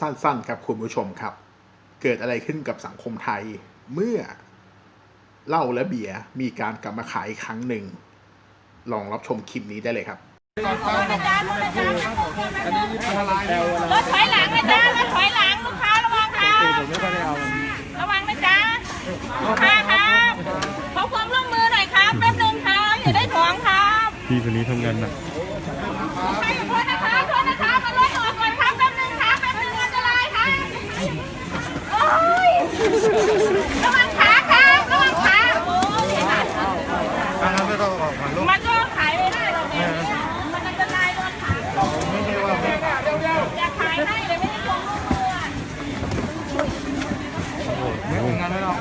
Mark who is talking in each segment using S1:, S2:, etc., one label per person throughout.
S1: สั้นๆครับคุณผู้ชมครับ เกิดอะไรขึ้นกับสังคมไทย เมื่อเหล้าและเบียร์มีการกลับมาขายอีกครั้งหนึ่ง ลองรับชมคลิปนี้ได้เลยครับ
S2: รถถอยหลังนะจ๊ะรถถอยหลังลูกค้าระวังค่ะระวังนะจ๊ะลูกค้าครับขอความร่วมมือหน่อยครับแป๊บนึงครับอย่าได้ถ่วงครับ
S3: พี่คนนี้ทำงานหนัก
S2: ใครโทษนะคะโทษนะคะมารถออกก่อนครับแป๊บนึงครับแป๊บนึงอันตรายครับโอ้ยระวังขาครับระวังขาโอ้ย
S4: ไม่ต้องออกมาลูก
S2: มันก็ขายไม่ได้หรอกเนี่ยมันอันตรายโดนขา
S4: ไม่ใช่ว่าไม่
S2: อย่าขายให้เลยไม่ได้ความร่วมมืออะ
S4: ไม่งั้นไม่ต้อง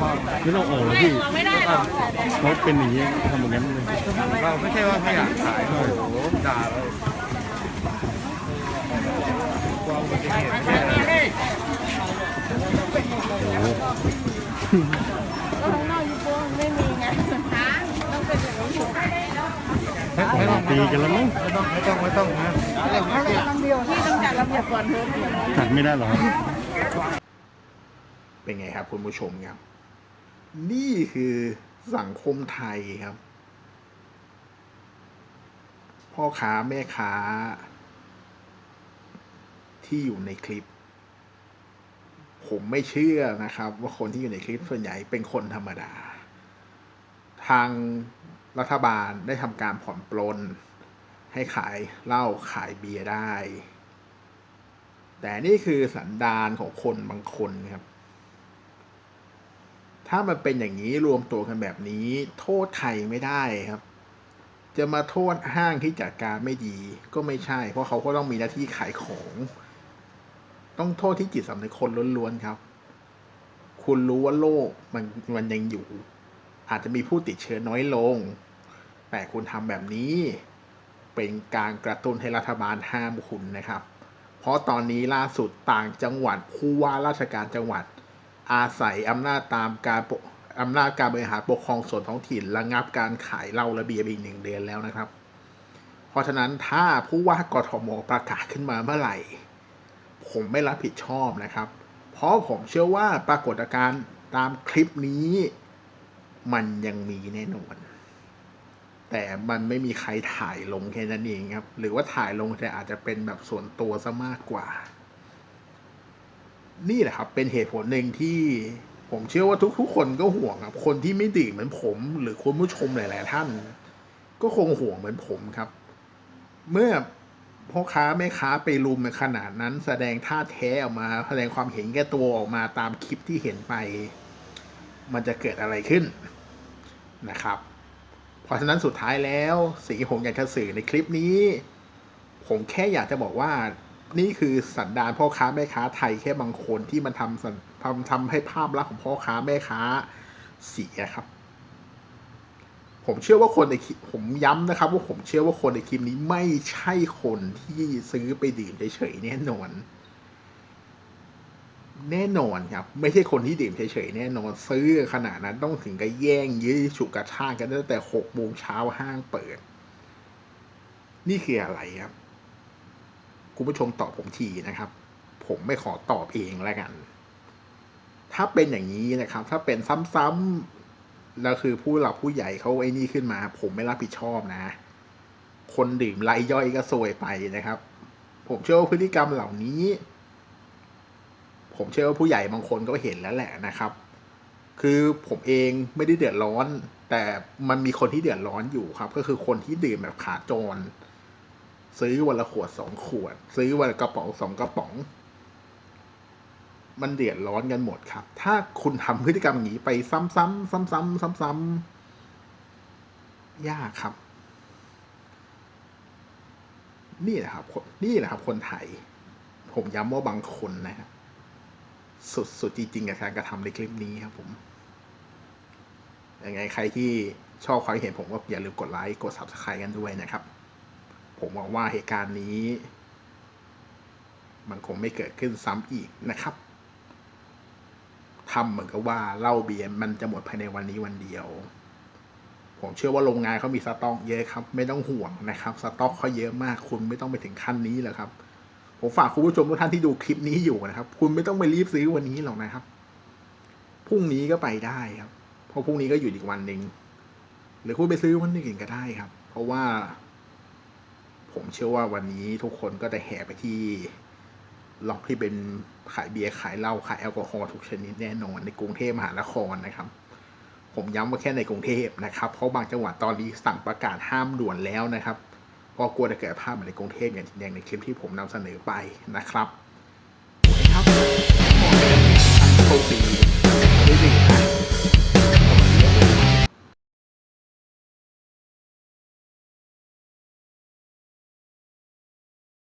S4: ออก
S3: ไม่ต้องออกหรอก
S2: ไม่
S3: พี่
S2: ออกไม่ได้หรอก
S3: เขาเป็นอย่างนี้ทำอย่างนั้นเลย
S4: เราไม่ใช่ว่าไม่อยากขายโอ้โหด่าเลยความอุบัติเหตุแค่นั้น
S3: โอ้โห
S4: ไม่ไม่ต้อง
S3: ตีกันแล้วมั้ง
S4: ไม่ต้องไม่ต้องไม่ต้องนะ
S3: ตัดไม่ได้หรอ
S1: เป็นไงครับคุณผู้ชมครับ นี่คือสังคมไทยครับ พ่อค้าแม่ค้า ที่อยู่ในคลิป ผมไม่เชื่อนะครับ ว่าคนที่อยู่ในคลิปส่วนใหญ่เป็นคนธรรมดา ทางรัฐบาลได้ทำการผ่อนปลน ให้ขายเหล้าขายเบียร์ได้ แต่นี่คือสันดานของคนบางคนครับ ถ้ามันเป็นอย่างนี้รวมตัวกันแบบนี้ โทษใครไม่ได้ครับ จะมาโทษห้างที่จัดการไม่ดี ก็ไม่ใช่ เพราะเขาก็ต้องมีหน้าที่ขายของ ต้องโทษที่จิตสำนึกคนล้วนๆครับ คุณรู้ว่าโลกมันมันยังอยู่ อาจจะมีผู้ติดเชื้อน้อยลง แต่คุณทำแบบนี้ เป็นการกระตุ้นให้รัฐบาลห้ามคุณนะครับ เพราะตอนนี้ล่าสุดต่างจังหวัดผู้ว่าราชการจังหวัด อาศัยอำนาจตามการปกอำนาจการบริหารปกครองส่วนท้องถิ่นระงับการขายเหล้าและเบียร์ไปอีกหนึ่งเดือนแล้วนะครับ เพราะฉะนั้นถ้าผู้ว่ากทมประกาศขึ้นมาเมื่อไหร่ ผมไม่รับผิดชอบนะครับ เพราะผมเชื่อว่าปรากฏการณ์ตามคลิปนี้ มันยังมีแน่นอน แต่มันไม่มีใครถ่ายลงแค่นั้นเองครับ หรือว่าถ่ายลงแต่อาจจะเป็นแบบส่วนตัวซะมากกว่า นี่แหละครับ เป็นเหตุผลหนึ่งที่ผมเชื่อว่าทุกๆ คนก็ห่วงครับ คนที่ไม่ดื่มเหมือนผม หรือคุณผู้ชมหลายๆท่าน ก็คงห่วงเหมือนผมครับ เมื่อพ่อค้าแม่ค้าไปรุมในขนาดนั้น แสดงท่าแท้ออกมา แสดงความเห็นแก่ตัวออกมาตามคลิปที่เห็นไป มันจะเกิดอะไรขึ้นนะครับ เพราะฉะนั้นสุดท้ายแล้วสิ่งที่ผมอยากจะสื่อในคลิปนี้ ผมแค่อยากจะบอกว่า นี่คือสันดานพ่อค้าแม่ค้าไทยแค่บางคนที่มันทำทำทำให้ภาพลักษณ์ของพ่อค้าแม่ค้าเสียครับ ผมเชื่อว่าคนในคลิปผมย้ำนะครับ ว่าผมเชื่อว่าคนในคลิปนี้ไม่ใช่คนที่ซื้อไปดื่มเฉยๆแน่นอน แน่นอนครับ ไม่ใช่คนที่ดื่มเฉยๆแน่นอน ซื้อขนาดนั้นต้องถึงกับแย่งยื้อฉุกกระชากกันตั้งแต่หกโมงเช้าห้างเปิด นี่คืออะไรครับ คุณผู้ชมตอบผมทีนะครับ ผมไม่ขอตอบเองแล้วกัน ถ้าเป็นอย่างนี้นะครับ ถ้าเป็นซ้ำๆแล้วคือผู้หลักผู้ใหญ่เขาไอ้นี่ขึ้นมา ผมไม่รับผิดชอบนะ คนดื่มไล่ย่อยก็ซวยไปนะครับ ผมเชื่อว่าพฤติกรรมเหล่านี้ ผมเชื่อว่าผู้ใหญ่บางคนก็เห็นแล้วแหละนะครับ คือผมเองไม่ได้เดือดร้อน แต่มันมีคนที่เดือดร้อนอยู่ครับ ก็คือคนที่ดื่มแบบขาจร ซื้อวันละขวดสองขวด ซื้อวันละกระป๋องสองกระป๋อง มันเดือดร้อนกันหมดครับ ถ้าคุณทำพฤติกรรมอย่างนี้ไปซ้ำๆซ้ำๆซ้ำๆยากครับ นี่แหละครับคนนี่แหละครับ คนไทย ผมย้ำว่าบางคนนะครับสุดๆจริงๆกับการกระทำในคลิปนี้ครับผมยังไงใครที่ชอบความเห็นผมก็อย่าลืมกดไลค์กด subscribe กันด้วยนะครับ ผมหวังว่าเหตุการณ์นี้ มันคงไม่เกิดขึ้นซ้ำอีกนะครับทำเหมือนกับว่าเหล้าเบียร์มันจะหมดภายในวันนี้วันเดียว ผมเชื่อว่าโรงงานเขามีสต็อกเยอะครับ ไม่ต้องห่วงนะครับ สต็อกเขาเยอะมาก คุณไม่ต้องไปถึงขั้นนี้หรอกครับ ผมฝากคุณผู้ชมทุกท่านที่ดูคลิปนี้อยู่นะครับ คุณไม่ต้องไปรีบซื้อวันนี้หรอกนะครับ พรุ่งนี้ก็ไปได้ครับ เพราะพรุ่งนี้ก็อยู่อีกวันหนึ่งหรือคุณไปซื้อวันอื่นก็ได้ครับ เพราะว่า ผมเชื่อว่าวันนี้ทุกคนก็จะแห่ไปที่ล็อกที่เป็นขายเบียร์ขายเหล้าขายแอลกอฮอล์ทุกชนิดแน่นอนในกรุงเทพมหานครนะครับ ผมย้ำว่าแค่ในกรุงเทพนะครับเพราะบางจังหวัดตอนนี้สั่งประกาศห้ามด่วนแล้วนะครับเพราะกลัวจะเกิดภาพเหมือนในกรุงเทพอย่างแดงในคลิปที่ผมนำเสนอไปนะครับ